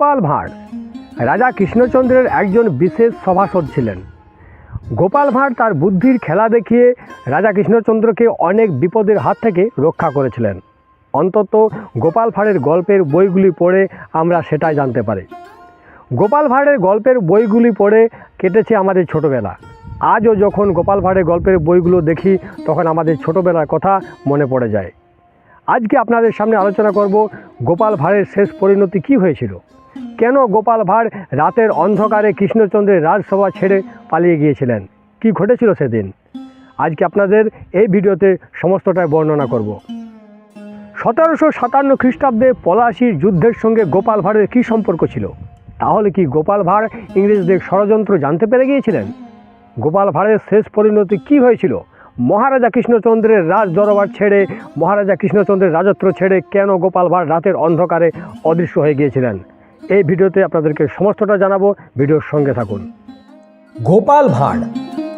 গোপাল ভাঁড়। রাজা কৃষ্ণচন্দ্রের একজন বিশেষ সভাসদ ছিলেন। গোপাল ভাঁড় তার বুদ্ধির খেলা দেখিয়ে রাজা কৃষ্ণচন্দ্রকে অনেক বিপদের হাত থেকে রক্ষা করেছিলেন। অন্তত গোপাল ভাঁড়ের গল্পের বইগুলি পড়ে আমরা সেটাই জানতে পারি। গোপাল ভাঁড়ের গল্পের বইগুলি পড়ে কেটেছে আমাদের ছোটোবেলা। আজও যখন গোপাল ভাঁড়ের গল্পের বইগুলো দেখি, তখন আমাদের ছোটোবেলার কথা মনে পড়ে যায়। আজকে আপনাদের সামনে আলোচনা করব, গোপাল ভাঁড়ের শেষ পরিণতি কী হয়েছিল? কেন গোপাল ভাঁড় রাতের অন্ধকারে কৃষ্ণচন্দ্রের রাজসভা ছেড়ে পালিয়ে গিয়েছিলেন? কি ঘটেছিল সেদিন? আজকে আপনাদের এই ভিডিওতে সমস্তটাই বর্ণনা করব। সতেরোশো সাতান্ন খ্রিস্টাব্দে পলাশির যুদ্ধের সঙ্গে গোপাল ভাঁড়ের কী সম্পর্ক ছিল? তাহলে কি গোপাল ভাঁড় ইংরেজদের ষড়যন্ত্র জানতে পেরে গিয়েছিলেন? গোপাল ভাঁড়ের শেষ পরিণতি কী হয়েছিল? মহারাজা কৃষ্ণচন্দ্রের রাজ দরবার ছেড়ে, মহারাজা কৃষ্ণচন্দ্রের রাজত্ব ছেড়ে কেন গোপাল ভাঁড় রাতের অন্ধকারে অদৃশ্য হয়ে গিয়েছিলেন? এই ভিডিওতে আপনাদেরকে সমস্তটা জানাব। ভিডিওর সঙ্গে থাকুন। গোপাল ভাঁড়,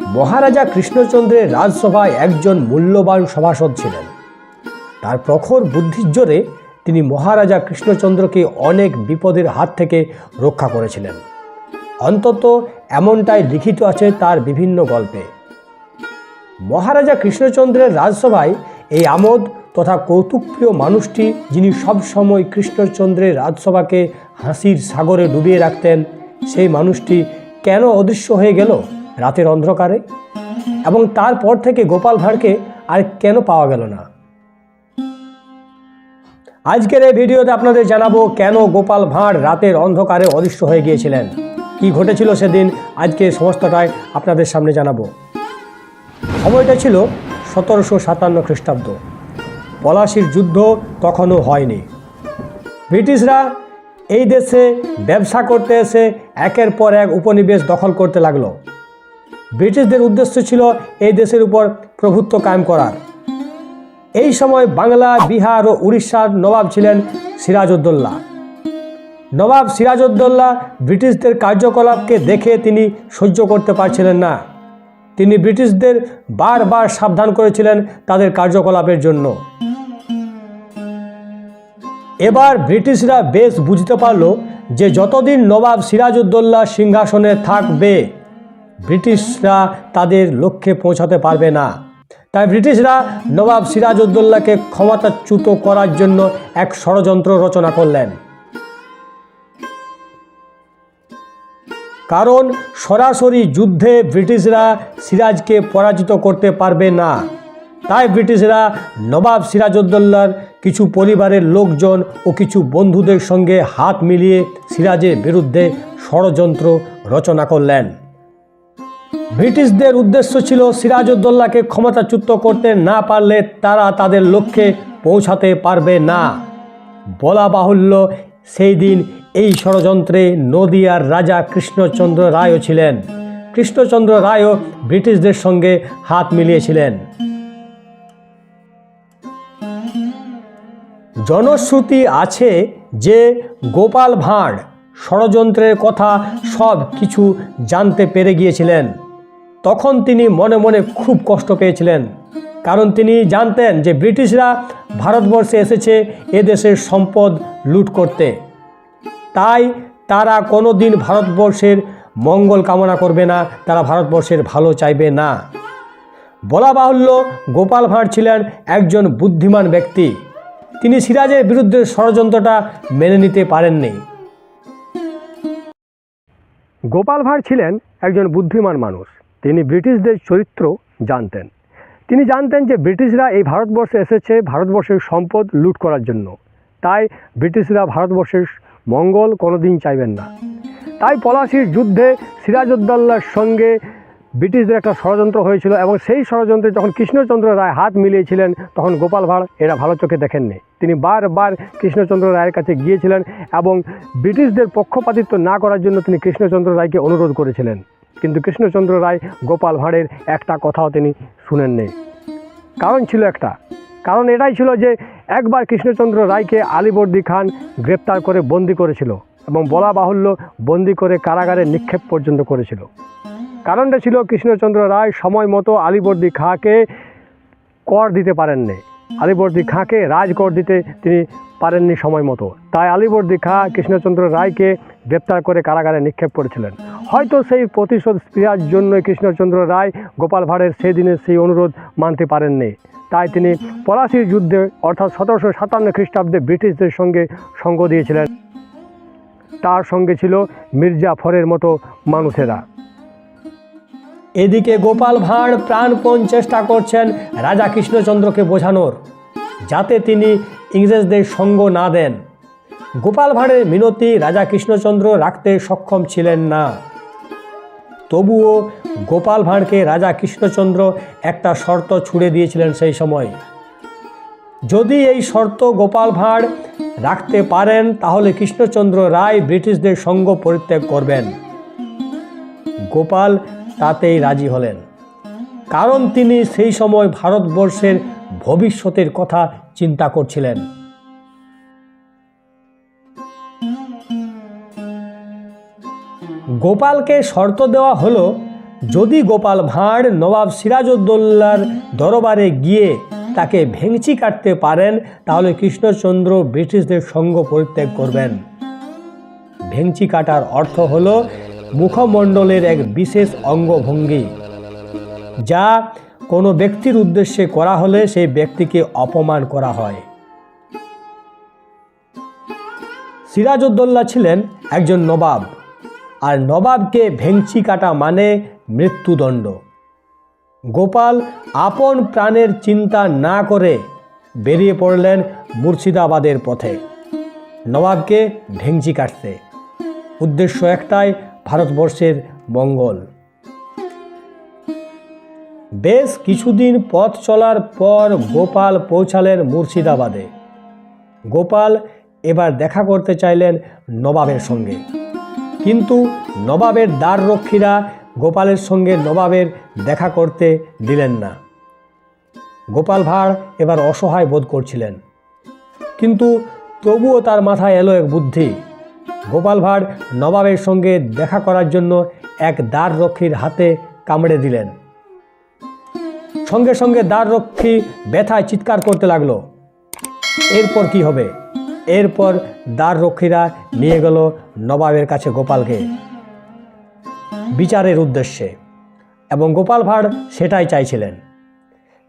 মহারাজা কৃষ্ণচন্দ্রের রাজসভায় একজন মূল্যবান সভাসদ ছিলেন। তার প্রখর বুদ্ধির জোরে তিনি মহারাজা কৃষ্ণচন্দ্রকে অনেক বিপদের হাত থেকে রক্ষা করেছিলেন। অন্তত এমনটাই লিখিত আছে তার বিভিন্ন গল্পে। মহারাজা কৃষ্ণচন্দ্রের রাজসভায় এই আমোদ তথা কৌতুকপ্রিয় মানুষটি যিনি সবসময় কৃষ্ণচন্দ্রের রাজসভাকে হাসির সাগরে ডুবিয়ে রাখতেন সেই মানুষটি কেন অদৃশ্য হয়ে গেল রাতের অন্ধকারে? এবং তারপর থেকে গোপাল ভাঁড়কে আর কেন পাওয়া গেল না? আজকের এই ভিডিওতে আপনাদের জানাব কেন গোপাল ভাঁড় রাতের অন্ধকারে অদৃশ্য হয়ে গিয়েছিলেন? কি ঘটেছিল সেদিন? আজকে সমস্তটাই আপনাদের সামনে জানাব। সময়টা ছিল সতেরোশো সাতান্ন খ্রিস্টাব্দ। পলাশির যুদ্ধ তখনও হয়নি। ব্রিটিশরা এই দেশে ব্যবসা করতে এসে একের পর এক উপনিবেশ দখল করতে লাগল। ব্রিটিশদের উদ্দেশ্য ছিল এই দেশের উপর প্রভুত্ব কায়েম করার। এই সময় বাংলা, বিহার ও উড়িষ্যার নবাব ছিলেন সিরাজউদ্দৌলা। নবাব সিরাজউদ্দৌলা ব্রিটিশদের কার্যকলাপকে দেখে তিনি সহ্য করতে পারছিলেন না। তিনি ব্রিটিশদের বারবার সাবধান করেছিলেন তাদের কার্যকলাপের জন্য। এবার ব্রিটিশরা বেশ বুঝতে পারল যে যতদিন নবাব সিরাজউদ্দৌলা সিংহাসনে থাকবে, ব্রিটিশরা তাদের লক্ষ্যে পৌঁছাতে পারবে না। তাই ব্রিটিশরা নবাব সিরাজউদ্দৌলাকে ক্ষমতাচ্যুত করার জন্য এক ষড়যন্ত্র রচনা করলেন। কারণ সরাসরি যুদ্ধে ব্রিটিশরা সিরাজকে পরাজিত করতে পারবে না। তাই ব্রিটিশরা নবাব সিরাজউদ্দৌলার কিছু পরিবারের লোকজন ও কিছু বন্ধুদের সঙ্গে হাত মিলিয়ে সিরাজের বিরুদ্ধে ষড়যন্ত্র রচনা করলেন। ব্রিটিশদের উদ্দেশ্য ছিল সিরাজউদ্দৌলাকে ক্ষমতাচ্যুত করতে না পারলে তারা তাদের লক্ষ্যে পৌঁছাতে পারবে না। বলা বাহুল্য সেই দিন এই ষড়যন্ত্রে নদিয়ার রাজা কৃষ্ণচন্দ্র রায়ও ছিলেন। কৃষ্ণচন্দ্র রায়ও ব্রিটিশদের সঙ্গে হাত মিলিয়েছিলেন। জনশ্রুতি আছে যে গোপাল ভাঁড় ষড়যন্ত্রের কথা সব কিছু জানতে পেরে গিয়েছিলেন। তখন তিনি মনে মনে খুব কষ্ট পেয়েছিলেন, কারণ তিনি জানতেন যে ব্রিটিশরা ভারতবর্ষে এসেছে এদেশের সম্পদ লুট করতে। তাই তারা কোনো দিন ভারতবর্ষের মঙ্গল কামনা করবে না, তারা ভারতবর্ষের ভালো চাইবে না। বলা বাহুল্য গোপাল ভাঁড় ছিলেন একজন বুদ্ধিমান ব্যক্তি। তিনি সিরাজের বিরুদ্ধে ষড়যন্ত্রটা মেনে নিতে পারেননি। গোপাল ভাঁড় ছিলেন একজন বুদ্ধিমান মানুষ। তিনি ব্রিটিশদের চরিত্র জানতেন। তিনি জানতেন যে ব্রিটিশরা এই ভারতবর্ষে এসেছে ভারতবর্ষের সম্পদ লুট করার জন্য। তাই ব্রিটিশরা ভারতবর্ষের মঙ্গল কোনোদিন চাইবেন না। তাই পলাশির যুদ্ধে সিরাজউদ্দৌলার সঙ্গে ব্রিটিশদের একটা ষড়যন্ত্র হয়েছিল এবং সেই ষড়যন্ত্রে যখন কৃষ্ণচন্দ্র রায় হাত মিলিয়েছিলেন, তখন গোপাল ভাঁড় এরা ভালো চোখে দেখেননি। তিনি বারবার কৃষ্ণচন্দ্র রায়ের কাছে গিয়েছিলেন এবং ব্রিটিশদের পক্ষপাতিত্ব না করার জন্য তিনি কৃষ্ণচন্দ্র রায়কে অনুরোধ করেছিলেন। কিন্তু কৃষ্ণচন্দ্র রায় গোপাল ভাঁড়ের একটা কথাও তিনি শুনেননি। কারণ ছিল একটা। কারণ এটাই ছিল যে, একবার কৃষ্ণচন্দ্র রায়কে আলিবর্দী খান গ্রেপ্তার করে বন্দি করেছিল এবং বলা বাহুল্য বন্দি করে কারাগারে নিক্ষেপ পর্যন্ত করেছিল। কারণটা ছিল কৃষ্ণচন্দ্র রায় সময় মতো আলিবর্দী খাঁকে কর দিতে পারেননি। আলিবর্দী খাঁকে রাজকর দিতে তিনি পারেননি সময় মতো। তাই আলিবর্দি খাঁ কৃষ্ণচন্দ্র রায়কে গ্রেপ্তার করে কারাগারে নিক্ষেপ করেছিলেন। হয়তো সেই প্রতিশোধ স্পৃহার জন্য কৃষ্ণচন্দ্র রায় গোপাল ভাঁড়ের সেই দিনের সেই অনুরোধ মানতে পারেননি। তাই তিনি পলাশির যুদ্ধে অর্থাৎ সতেরোশো সাতান্ন খ্রিস্টাব্দে ব্রিটিশদের সঙ্গে সঙ্গ দিয়েছিলেন। তার সঙ্গে ছিল মির্জা ফরের মতো মানুষেরা। এদিকে গোপাল ভাঁড় প্রাণপণ চেষ্টা করছেন রাজা কৃষ্ণচন্দ্রকে বোঝানোর, যাতে তিনি ইংরেজদের সঙ্গ না দেন। গোপাল ভাঁড়ের মিনতি রাজা কৃষ্ণচন্দ্র রাখতে সক্ষম ছিলেন না। তবুও গোপাল ভাঁড়কে রাজা কৃষ্ণচন্দ্র একটা শর্ত ছুড়ে দিয়েছিলেন সেই সময়। যদি এই শর্ত গোপাল ভাঁড় রাখতে পারেন, তাহলে কৃষ্ণচন্দ্র রায় ব্রিটিশদের সঙ্গ পরিত্যাগ করবেন। গোপাল তাতেই রাজি হলেন। কারণ তিনি সেই সময় ভারতবর্ষের ভবিষ্যতের কথা চিন্তা করছিলেন। গোপালকে শর্ত দেওয়া হলো, যদি গোপাল ভাঁড় নবাব সিরাজউদ্দৌলার দরবারে গিয়ে তাকে ভেঙচি কাটতে পারেন, তাহলে কৃষ্ণচন্দ্র ব্রিটিশদের সঙ্গ পরিত্যাগ করবেন। ভেঙচি কাটার অর্থ হল মুখমণ্ডলের এক বিশেষ অঙ্গভঙ্গি, যা কোনো ব্যক্তির উদ্দেশ্যে করা হলে সেই ব্যক্তিকে অপমান করা হয়। সিরাজউদ্দৌলা ছিলেন একজন নবাব, আর নবাবকে ভেংচি কাটা মানে মৃত্যুদণ্ড। গোপাল আপন প্রাণের চিন্তা না করে বেরিয়ে পড়লেন মুর্শিদাবাদের পথে। নবাবকে ভেঙচি কাটতে। উদ্দেশ্য একটাই ভারতবর্ষের মঙ্গল। বেশ কিছুদিন পথ চলার পর গোপাল পৌঁছালেন মুর্শিদাবাদে। গোপাল এবার দেখা করতে চাইলেন নবাবের সঙ্গে। কিন্তু নবাবের দ্বাররক্ষীরা গোপালের সঙ্গে নবাবের দেখা করতে দিলেন না। গোপাল ভাঁড় এবার অসহায় বোধ করছিলেন। কিন্তু তবুও তার মাথায় এলো এক বুদ্ধি। গোপাল ভাঁড় নবাবের সঙ্গে দেখা করার জন্য এক দ্বাররক্ষীর হাতে কামড়ে দিলেন। সঙ্গে সঙ্গে দ্বাররক্ষী ব্যথায় চিৎকার করতে লাগল। এরপর কি হবে? এরপর দ্বাররক্ষীরা নিয়ে গেল নবাবের কাছে গোপালকে। বিচারের উদ্দেশ্যে। এবং গোপাল ভাঁড় সেটাই চাইছিলেন।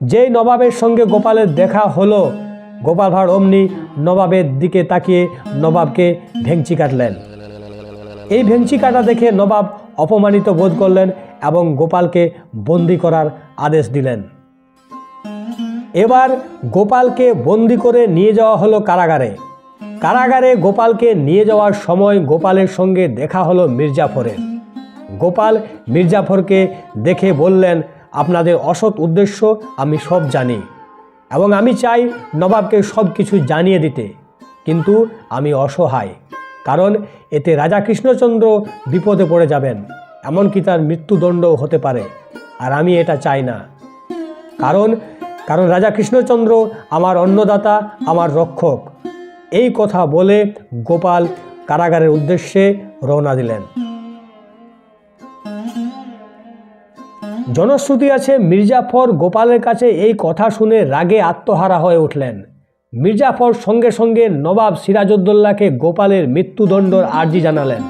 যেই নবাবের সঙ্গে গোপালের দেখা হলো গোপাল ভাঁড় অমনি নবাবের দিকে তাকিয়ে নবাবকে ভেংচি কাটলেন। এই ভেঙচি কাটা দেখে নবাব অপমানিত বোধ করলেন এবং গোপালকে বন্দি করার আদেশ দিলেন। এবার গোপালকে বন্দি করে নিয়ে যাওয়া হলো কারাগারে। কারাগারে গোপালকে নিয়ে যাওয়ার সময় গোপালের সঙ্গে দেখা হলো মির্জাফরের। গোপাল মির্জাফরকে দেখে বললেন, আপনাদের অসৎ উদ্দেশ্য আমি সব জানি। এবং আমি চাই নবাবকে সব কিছু জানিয়ে দিতে। কিন্তু আমি অসহায়, কারণ এতে রাজা কৃষ্ণচন্দ্র বিপদে পড়ে যাবেন, এমনকি তার মৃত্যুদণ্ডও হতে পারে, আর আমি এটা চাই না। কারণ কারণ রাজা কৃষ্ণচন্দ্র আমার অন্নদাতা, আমার রক্ষক। এই কথা বলে গোপাল কারাগারের উদ্দেশ্যে রওনা দিলেন। জনশ্রুতি আছে, মির্জাফর গোপালের কাছে এই কথা শুনে রাগে আত্মহারা হয়ে উঠলেন। মির্জাফর সঙ্গে সঙ্গে নবাব সিরাজউদ্দৌলাকে গোপালের মৃত্যুদণ্ডর আর্জি জানালেন।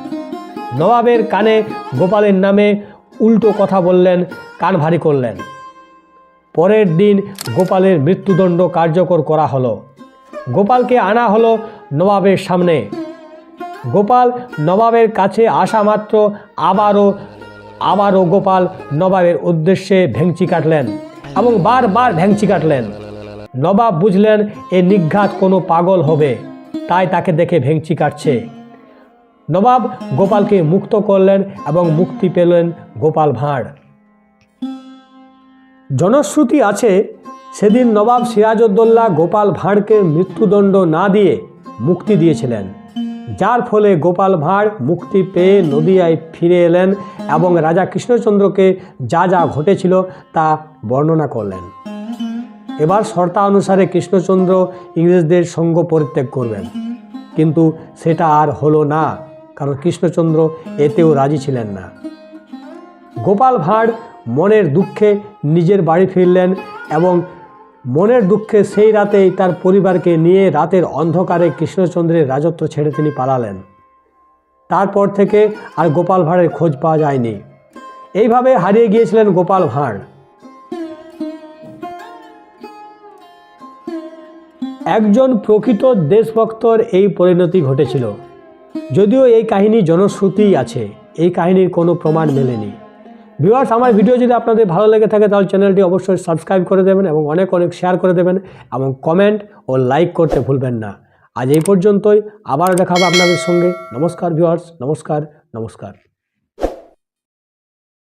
নবাবের কানে গোপালের নামে উল্টো কথা বললেন, কান ভারী করলেন। পরের দিন গোপালের মৃত্যুদণ্ড কার্যকর করা হলো। গোপালকে আনা হলো নবাবের সামনে। গোপাল নবাবের কাছে আসা মাত্র আবারও আবারও গোপাল নবাবের উদ্দেশ্যে ভেংচি কাটলেন এবং বারবার ভেংচি কাটলেন। নবাব বুঝলেন এ নিঘাত কোনো পাগল হবে, তাই তাকে দেখে ভেংচি কাটছে। নবাব গোপালকে মুক্ত করলেন এবং মুক্তি পেলেন গোপাল ভাঁড়। জনশ্রুতি আছে, সেদিন নবাব সিরাজউদ্দৌলা গোপাল ভাঁড়কে মৃত্যুদণ্ড না দিয়ে মুক্তি দিয়েছিলেন। যার ফলে গোপাল ভাঁড় মুক্তি পেয়ে নদিয়ায় ফিরে এলেন এবং রাজা কৃষ্ণচন্দ্রকে যা যা ঘটেছিল তা বর্ণনা করলেন। এবার শর্তা অনুসারে কৃষ্ণচন্দ্র ইংরেজদের সঙ্গ পরিত্যাগ করবেন। কিন্তু সেটা আর হলো না, কারণ কৃষ্ণচন্দ্র এতেও রাজি ছিলেন না। গোপাল ভাঁড় মনের দুঃখে নিজের বাড়ি ফিরলেন এবং মনের দুঃখে সেই রাতেই তার পরিবারকে নিয়ে রাতের অন্ধকারে কৃষ্ণচন্দ্রের রাজত্ব ছেড়ে তিনি পালালেন। তারপর থেকে আর গোপাল ভাঁড়ের খোঁজ পাওয়া যায়নি। এইভাবে হারিয়ে গিয়েছিলেন গোপাল ভাঁড়। একজন প্রকৃত দেশভক্তর এই পরিণতি ঘটেছিল। যদিও এই কাহিনী জনশ্রুতিই আছে, এই কাহিনীর কোনো প্রমাণ মেলেনি। ভিউয়ার্স আমার ভিডিও যদি আপনাদের ভালো লেগে থাকে, তাহলে চ্যানেলটি অবশ্যই সাবস্ক্রাইব করে দেবেন এবং অনেক অনেক শেয়ার করে দেবেন এবং কমেন্ট ও লাইক করতে ভুলবেন না। আজ এই পর্যন্তই আবার দেখাবো আপনাদের সঙ্গে। নমস্কার ভিউয়ার্স নমস্কার নমস্কার।